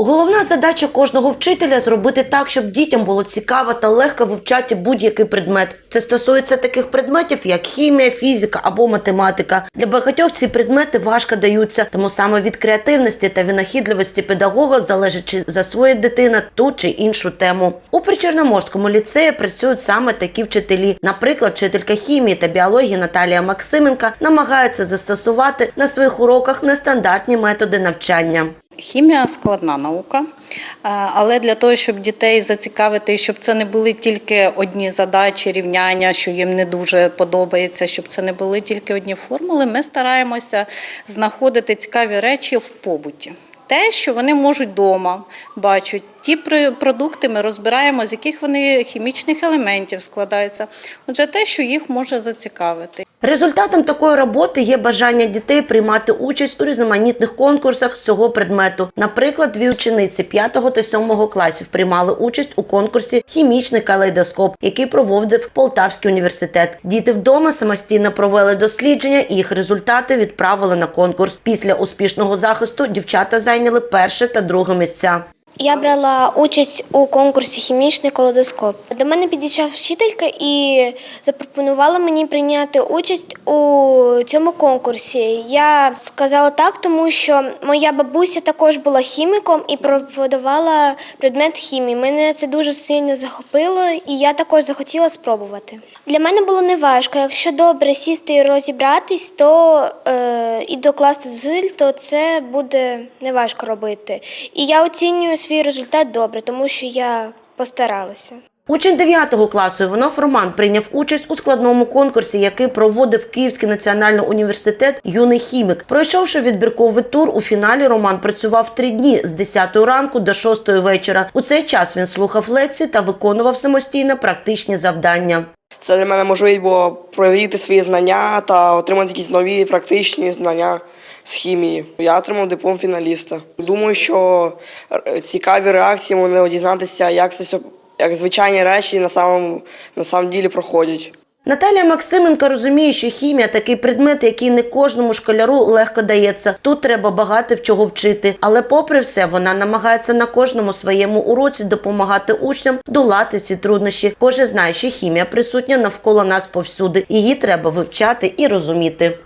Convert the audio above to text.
Головна задача кожного вчителя зробити так, щоб дітям було цікаво та легко вивчати будь-який предмет. Це стосується таких предметів, як хімія, фізика або математика. Для багатьох ці предмети важко даються, тому саме від креативності та винахідливості педагога залежить, чи засвоїть дитина ту чи іншу тему. У Причорноморському ліцеї працюють саме такі вчителі. Наприклад, вчителька хімії та біології Наталія Максименка намагається застосувати на своїх уроках нестандартні методи навчання. Хімія складна наука, але для того, щоб дітей зацікавити, щоб це не були тільки одні задачі, рівняння, що їм не дуже подобається, щоб це не були тільки одні формули, ми стараємося знаходити цікаві речі в побуті. Те, що вони можуть вдома бачать, ті продукти ми розбираємо, з яких вони хімічних елементів складаються. Отже, те, що їх може зацікавити. Результатом такої роботи є бажання дітей приймати участь у різноманітних конкурсах з цього предмету. Наприклад, дві учениці 5 та 7 класів приймали участь у конкурсі Хімічний калейдоскоп, який проводив Полтавський університет. Діти вдома самостійно провели дослідження, і їх результати відправили на конкурс. Після успішного захисту дівчата зайняли перше та друге місця. Я брала участь у конкурсі Хімічний колодоскоп. До мене підійшла вчителька і запропонувала мені прийняти участь у цьому конкурсі. Я сказала так, тому що моя бабуся також була хіміком і преподавала предмет хімії. Мене це дуже сильно захопило, і я також захотіла спробувати. Для мене було неважко. Якщо добре сісти і розібратись, то е, і докласти зусиль, то це буде неважко робити. І я оцінюю свій результат добре, тому що я постаралася. Учень 9 класу Іванов Роман прийняв участь у складному конкурсі, який проводив Київський національний університет Юний хімік. Пройшовши відбірковий тур, у фіналі Роман працював три дні з 10 ранку до 6 вечора. У цей час він слухав лекції та виконував самостійно практичні завдання. Це для мене можливість було перевірити свої знання та отримати якісь нові практичні знання з хімії. Я отримав диплом фіналіста. Думаю, що цікаві реакції вони дізнатися, як це все, як звичайні речі на самому на самом ділі проходять. Наталія Максименко розуміє, що хімія такий предмет, який не кожному школяру легко дається. Тут треба багато в чого вчити. Але, попри все, вона намагається на кожному своєму уроці допомагати учням долати ці труднощі. Кожен знає, що хімія присутня навколо нас повсюди. Її треба вивчати і розуміти.